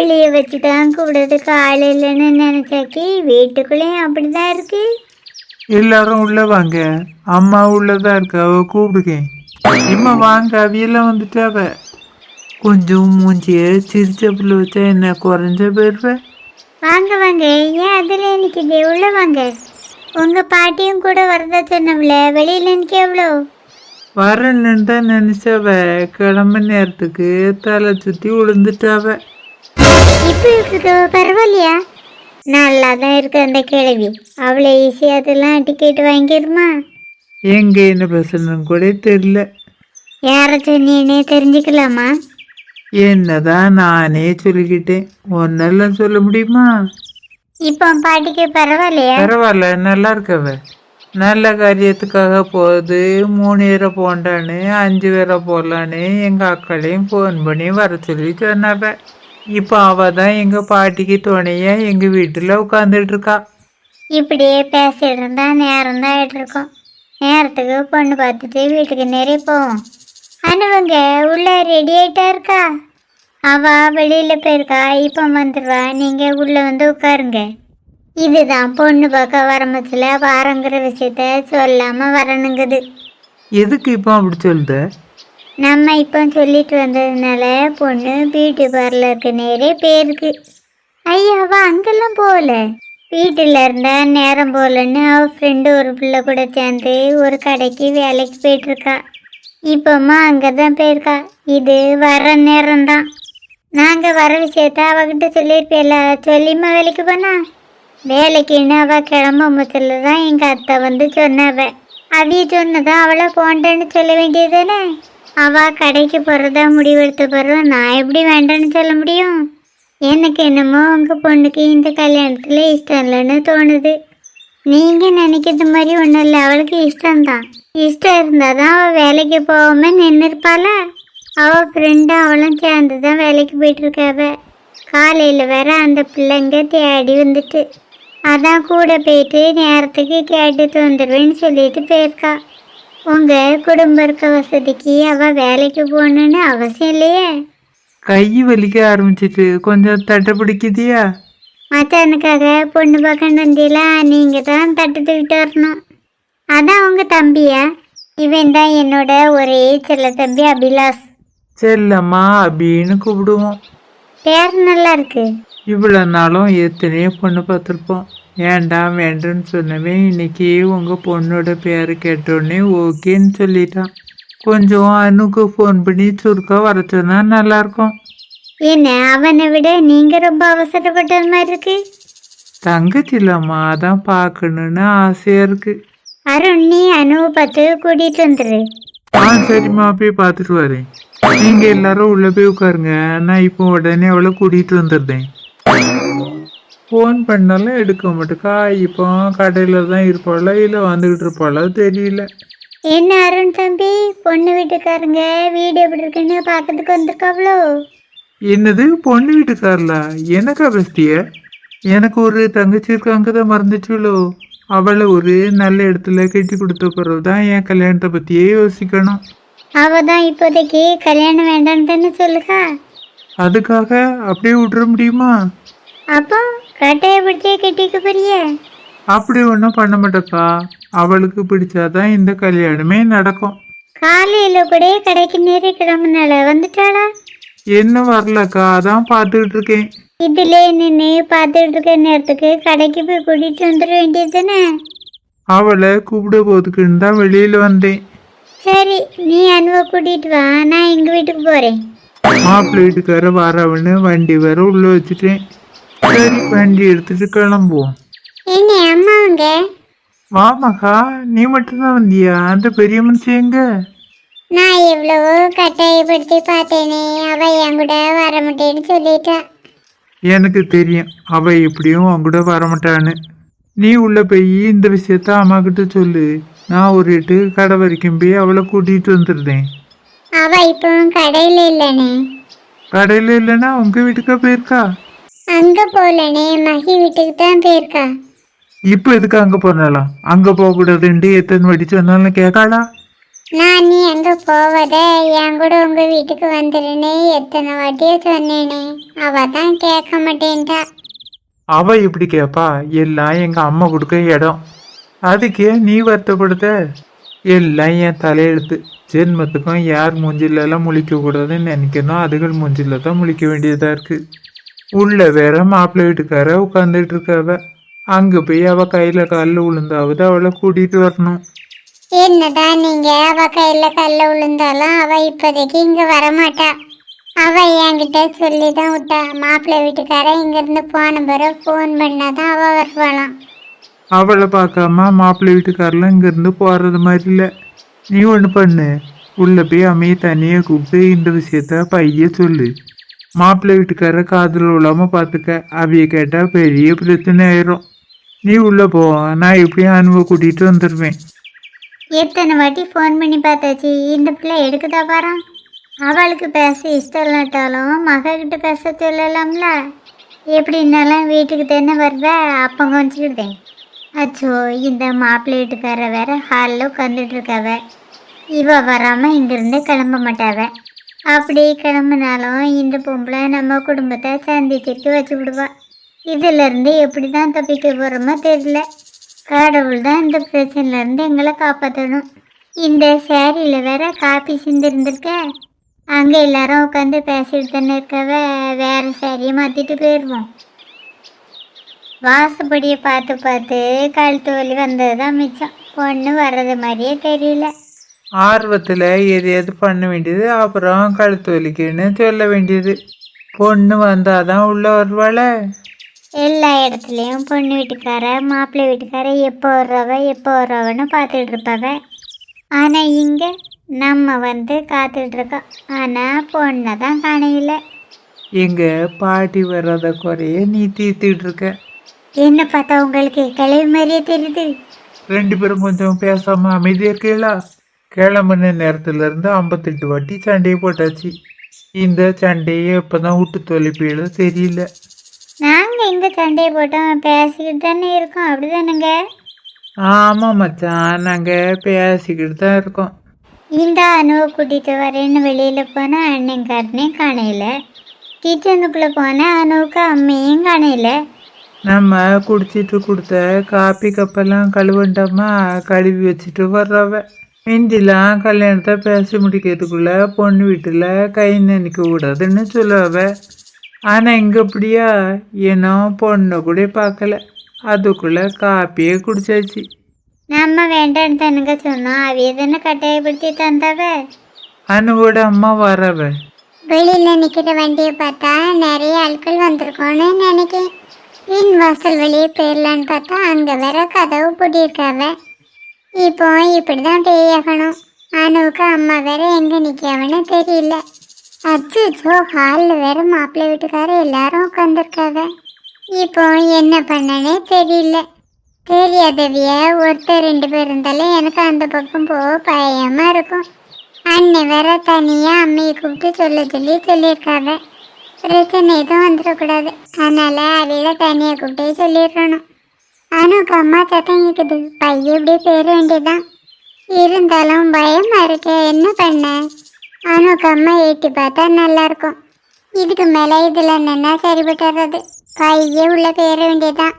வெளியே வச்சு தான் ஆள் இல்லைன்னு நினைச்சாக்கி வீட்டுக்குள்ளேயும் அப்படிதான் இருக்கு. எல்லாரும் உள்ள வாங்க. அம்மா உள்ளதா இருக்கா அவ கூப்பிடுக்கேன் இம்மா வாங்க அவியெல்லாம் வந்துட்டாவ கொஞ்சம் மூஞ்சிய சிரிச்ச புள்ள வச்சா என்ன குறைஞ்ச போயிருவ வாங்க வாங்க. ஏன் அதில் நிற்கிது உள்ள வாங்க. உங்க பாட்டியும் கூட வரதா சொன்னவள வெளியில நிற்க எவ்வளோ? வரேன்னு தான் நினைச்சவ கிளம்ப நேரத்துக்கு தலை சுத்தி விழுந்துட்டாவ இப்போ இருக்கு பரவாயில்லையா? நல்லா தான் இருக்கு அந்த கிழவி அவ்வளோ ஈஸியாக அதெல்லாம் டிக்கெட் வாங்கிடுமா எங்க என்ன பேசணும்னு கூட தெரியல. யாரை சொன்னீனே தெரிஞ்சுக்கலாமா? என்னதான் நானே சொல்லிக்கிட்டேன். ஒன்னெல்லாம் சொல்ல முடியுமா? இப்போ பாட்டிக்கு பரவாயில்லையா? பரவாயில்ல நல்லா இருக்கவ நல்ல காரியத்துக்காக போகுது. மூணு பேரை போண்டான்னு அஞ்சு பேரை போடலான்னு எங்கள் அக்களையும் ஃபோன் பண்ணி வர சொல்லி சொன்னாவ இப்போ அவ தான் எங்கள் பாட்டிக்கு துணையா எங்கள் வீட்டில் உட்காந்துட்டு இருக்கா இப்படியே பேசிட்டு இருந்தா நேரம் தான் ஆயிட்டு இருக்கோம் நேரத்துக்கு பொண்ணு பார்த்துட்டு வீட்டுக்கு நிறைய போவோம். அனுவங்க உள்ள ரெடி ஆயிட்டா இருக்கா? அவ வெளியில போயிருக்கா இப்போ வந்துடுவா நீங்க உள்ள வந்து உட்காருங்க. இதுதான் பொண்ணு பார்க்க வரமத்துல வாரங்கிற விஷயத்த சொல்லாம வரணுங்குது. எதுக்கு இப்போ அப்படி சொல்லுத நம்ம இப்போ சொல்லிட்டு வந்ததுனால பொண்ணு பியூட்டி பார்லருக்கு நேரே போயிருக்கு. ஐயா அவள் அங்கெல்லாம் போகல. வீட்டில் இருந்தால் நேரம் போகலன்னு அவள் ஃப்ரெண்டு ஒரு பிள்ளை கூட சேர்ந்து ஒரு கடைக்கு வேலைக்கு போயிட்டுருக்கா. இப்போம்மா அங்கே தான் போயிருக்கா. இது வர நேரம்தான். நாங்கள் வர விஷயத்த அவகிட்ட சொல்லியிருப்பேல சொல்லிம்மா வேலைக்கு போனா? வேலைக்குன்னு அவள் கிளம்ப முத்துல தான் எங்கள் அத்தை வந்து சொன்னாவ. அவிய சொன்னதான் அவளை போண்டேன்னு சொல்ல வேண்டியதுதானே? அவள் கடைக்கு போகிறதா முடிவெடுத்த பிறகு நான் எப்படி வேண்டான்னு சொல்ல முடியும்? எனக்கு என்னமோ உங்கள் பொண்ணுக்கு இந்த கல்யாணத்தில் இஷ்டம் இல்லைன்னு தோணுது. நீங்கள் நினைக்கிறது மாதிரி ஒன்றும் இல்லை அவளுக்கு இஷ்டம்தான். இஷ்டம் இருந்தால் தான் அவள் வேலைக்கு போகாமல் நின்றுருப்பாளா அவள் ஃப்ரெண்டு அவளும் சேர்ந்து தான் வேலைக்கு போயிட்டுருக்காவ காலையில் வேற அந்த பிள்ளைங்க தேடி வந்துட்டு. அதான் கூட போயிட்டு நேரத்துக்கு கேட்டுட்டு வந்துடுவேன்னு சொல்லிட்டு போயிருக்கா. உங்கள் குடும்ப இருக்க வசதிக்கு அவள் வேலைக்கு போகணுன்னு அவசியம் இல்லையே? கை வலிக்க ஆரம்பிச்சிட்டு கொஞ்சம் தட்டை பிடிக்குதியா மச்சானுக்காக பொண்ணு பார்க்க வந்தீங்களா? நீங்கள் தான் தட்டு தூக்கிட்டு வரணும். அதான் உங்க தம்பியா? இவன் தான் என்னோட ஒரே செல்ல தம்பி அபிலாஷ். செல்லம்மா அப்படின்னு கூப்பிடுவோம். பேர் நல்லா இருக்கு. இவ்வளோ நாளும் எத்தனையோ பொண்ணு பார்த்துருப்போம். வேண்டாம் வேண்டாம்னு சொன்னவன் இன்னைக்கு உங்கள் பொண்ணோட பேரை கேட்டோடனே ஓகேன்னு சொல்லிட்டான். கொஞ்சம் அனுக்கு ஃபோன் பண்ணி சுருக்கா வர சொன்னா நல்லாயிருக்கும். என்ன அவனை விட நீங்க ரொம்ப அவசரப்பட்டது மாதிரி இருக்கு? தங்கச்சி இல்லம்மா அதான் பார்க்கணுன்னு ஆசையாக இருக்கு. அருண் நீ அனுவை பார்த்து கூட்டிட்டு வந்துரு. ஆ சரிம்மா போய் பார்த்துட்டு வரேன். நீங்கள் எல்லாரும் உள்ளே போய் உட்காருங்க. நான் இப்போ உடனே அவளை கூட்டிகிட்டு வந்துடுறேன். ஃபோன் பண்ணாலும் எடுக்க மாட்டேக்கா. இப்போ கடையில் தான் இருப்பாளா இல்லை வந்துக்கிட்டு இருப்பாளா தெரியல. என்ன அருண் தம்பி? பொண்ணு வீட்டுக்காரங்க வீடு எப்படி இருக்குன்னு பார்க்கறதுக்கு வந்திருக்காவளோ? என்னது பொண்ணு வீட்டுக்காரலா எனக்கா பெஸ்டிய? எனக்கு ஒரு தங்கச்சி இருக்காங்க தான் மறந்துச்சுலோ அவளை ஒரு நல்ல இடத்துல கட்டி கொடுத்த பிறகு தான் என் கல்யாணத்தை பற்றியே யோசிக்கணும். அவ தான் இப்போதைக்கு கல்யாணம் வேண்டான்னு தானே சொல்லுக்கா அதுக்காக அப்படியே விட்டுற முடியுமா? அப்போ கட்டையை பிடிச்சே கட்டிக்க போறிய? அப்படி ஒன்றும் பண்ண மாட்டேப்பா. அவளுக்கு பிடிச்சாதான் இந்த கல்யாணமே நடக்கும். காலையில கூட கடைக்கு நேரே கிளம்புனால வந்துட்டாளா? என்ன வரலக்கா. அதான் பார்த்துக்கிட்டு இருக்கேன். இதுல நின்று பார்த்துட்டு இருக்க நேரத்துக்கு கடைக்கு போய் கூட்டிட்டு வந்துட வேண்டியது தானே அவளை கூப்பிட போதுக்குன்னு தான் வெளியில் வந்தேன். சரி நீ அனுவை கூட்டிட்டு வா. நான் எங்க வீட்டுக்கு போறேன். மாப்பிள்ளை வீட்டுக்கார வரவன்னு வண்டி வேற உள்ள வச்சுட்டேன். சரி வண்டி எடுத்துட்டு கிளம்புவோம். என்ன அம்மாவுங்க வாமாக்கா நீ மட்டும்தான் வந்தியா? அந்த பெரிய மனுஷன் எங்க? நான் எவ்வளவோ கட்டாயப்படுத்தி பார்த்தேனே. அவ என் கூட வர மாட்டேன்னு சொல்லிட்டா. எனக்கு தெரியும். அவ எப்படியும் உன் கூட வரமாட்டான்னு நீ உள்ள போய் இந்த விஷயத்த அம்மா கிட்ட சொல்லு. நான் ஒரு எட்டு கடை வரைக்கும் போய் அவளை கூட்டிட்டு வந்துருந்தேன் அவ இப்போ கடையில இல்லனே. கடையில் இல்லைன்னா உங்க வீட்டுக்கா போயிருக்கா? அங்க போலனே மகி வீட்டுக்கு தான் போயிருக்கா. இப்போ எதுக்கு அங்கே போனாலாம் அங்கே போகக்கூடாதுன்ட்டு எத்தனை வாட்டி சொன்னாலும் கேட்காளா? நான் நீ எங்க போவத? என் கூட உங்க வீட்டுக்கு வந்துடுன்னு எத்தனை வாட்டியே சொன்னேனே. அவ தான் கேட்க மாட்டேன்ட்டா அவ எப்படி கேப்பா? எல்லாம் எங்க அம்மா கொடுக்க இடம். அதுக்கே நீ வருத்தப்படுத்த? எல்லாம் என் தலையெழுத்து. ஜென்மத்துக்கும் யார் மூஞ்சில எல்லாம் முழிக்க கூடாதுன்னு நினைக்கணும். அதுகள் மூஞ்சில தான் முழிக்க வேண்டியதா இருக்கு. உள்ள வேற மாப்பிள்ளை வீட்டுக்கார உட்காந்துட்டு இருக்கவ. அங்க போய் அவ கையில காலில் விழுந்தாவது அவளை கூட்டிட்டு வரணும். என்னதான் நீங்க? அவ கையில கல்ல விழுந்தாலும் அவ இப்போதைக்கு இங்க வரமாட்டா. அவ என்கிட்ட சொல்லி தான் விட்டா. மாப்பிள்ளை வீட்டுக்காரன் இங்க இருந்து போன பிறகு ஃபோன் பண்ணாதான் அவ வருவாளாம். அவளை பார்க்காம மாப்பிள்ளை வீட்டுக்காரெல்லாம் இங்கேருந்து போகிறது மாதிரி இல்லை. நீ ஒன்று பண்ணு. உள்ள போய் அம்மையை தனியாக கூப்பிட்டு இந்த விஷயத்த பைய சொல்லு. மாப்பிள்ளை வீட்டுக்கார காதல் விழாமல் பார்த்துக்க. அவைய கேட்டால் பெரிய பிரச்சனை ஆயிரும். நீ உள்ளே போ. நான் எப்படியும் அனுபவ கூட்டிகிட்டு வந்துடுவேன் எத்தனை வாட்டி ஃபோன் பண்ணி பார்த்தாச்சு? இந்த பிள்ளை எடுக்குதா பாரு. அவளுக்கு பேச இஷ்டம் இல்லாட்டாலும் மகக்கிட்ட பேச சொல்லலாம்ல. எப்படின்னாலும் வீட்டுக்கு தானே வருவ? அப்போ கொஞ்சிக்கிட்டேன். அச்சோ இந்த மாப்பிள்ளை வீட்டுக்கார வேற ஹாலில் உட்காந்துட்டு இருக்காவ. இவ வராமல் இங்கிருந்து கிளம்ப மாட்டாவ. அப்படி கிளம்புனாலும் இந்த பொம்பளை நம்ம குடும்பத்தை சந்திச்சிட்டு வச்சு விடுவா. இதிலிருந்து எப்படி தான் தப்பிக்க போகிறோமோ தெரியல. கடவுள் தான் இந்த பிரச்சனையிலேருந்து எங்களை காப்பாற்றணும் இந்த சேரீயில் வேற காப்பி சிந்திருந்திருக்க. அங்கே எல்லாரும் உட்காந்து பேசிட்டு தானே இருக்கவ வேறு சேரீயை மாற்றிட்டு போயிடுவோம் வாசப்படியை பார்த்து பார்த்து கழுத்து வலி வந்தது தான் மிச்சம். பொண்ணு வர்றது மாதிரியே தெரியல. ஆர்வத்தில் எதையாவது பண்ண வேண்டியது அப்புறம் கழுத்து வலிக்குன்னு சொல்ல வேண்டியது. பொண்ணு வந்தாதான் உள்ளே வருவாளே. எல்லா இடத்துலையும் பொண்ணு வீட்டுக்கார மாப்பிள்ளை வீட்டுக்கார எப்போ வர்றவ எப்போ வர்றவன்னு பார்த்துட்டு இருப்பாவ. ஆனால் இங்கே நம்ம வந்து காத்துட்டு இருக்கோம். ஆனால் பொண்ணை தான் காணையில எங்க பாட்டி வர்றத குறைய நீ தீர்த்துக்கிட்டு இருக்க. என்ன பார்த்தா உங்களுக்கு கிளவி மாதிரியே தெரியுது. ரெண்டு பேரும் கொஞ்சம் பேசாம அமைதியா இருக்கீங்களா? நேரத்துல இருந்து ஐம்பத்தெட்டு வாட்டி சண்டையை போட்டாச்சு. இந்த சண்டையை எப்பதான் விட்டு தொலைப்பீங்களோ தெரியல நாங்கள் எங்கே சண்டையை போட்டோம் பேசிக்கிட்டு தானே இருக்கோம். அப்படி தானேங்க ஆமா மச்சான் நாங்க பேசிக்கிட்டு தான் இருக்கோம். இந்த அணுவை கூட்டிகிட்டு வரேன்னு வெளியில் போனால் அண்ணன் காட்டினே காணையில கிச்சனுக்குள்ளே போனால் அணுவுக்கு அம்மையும் காணையில நம்ம குடிச்சிட்டு கொடுத்த காப்பி கப்பெல்லாம் கழுவண்டாமா? கழுவி வச்சுட்டு வர்றவ. இந்திலாம் கல்யாணத்தை பேசி முடிக்கிறதுக்குள்ள பொண்ணு வீட்டில் கை நினைக்க கூடாதுன்னு சொல்லுவ ஆனால் இங்கே அப்படியா? ஏனோ பொண்ணை கூட பார்க்கல. அதுக்குள்ள காப்பியே குடிச்சாச்சு. நம்ம வேண்டான்னு தானுங்க சொன்னோம். அவைய தானே கட்டாயப்படுத்தி தந்தாவ? அனுவோட அம்மா வரவ. வெளியில் நிற்கிற வண்டியை பார்த்தா நிறைய ஆட்கள் வந்திருக்கோன்னு நினைக்கிறேன். வீண் வாசல் வெளியே போயிடலான்னு பார்த்தா அங்கே வேற கதவு பூட்டியிருக்காவ. இப்போ இப்படி தான் பேயாகணும் அனுவுக்கு அம்மா வேற எங்கே நிற்காவன்னு தெரியல. அச்சோ ஹாலில் வேற மாப்பிள்ளை வீட்டுக்காரர் எல்லாரும் உட்காந்துருக்காங்க இப்போ என்ன பண்ணனே தெரியல. தெரியாதவிய ஒருத்தர் ரெண்டு பேர் இருந்தாலும் எனக்கு அந்த பக்கம் போக பயமா இருக்கும். அண்ணன் வேற தனியா அம்மையை கூப்பிட்டு சொல்ல சொல்லி சொல்லியிருக்காங்க. பிரச்சனை எதுவும் வந்துடக்கூடாது. அதனால அவையில தனியாக கூப்பிட்டே சொல்லிடணும். அனுக்கு அம்மா சத்தம் கேக்குது பையன் இப்படி பேர வேண்டியதுதான். இருந்தாலும் பயமா இருக்கு என்ன பண்ண? அனுக்கு அம்மா ஏற்றி பார்த்தா நல்லா இருக்கும். இதுக்கு மேல இதுல நின்னா சரிபட்டு வர்றது பையே உள்ள பேர வேண்டியதுதான்.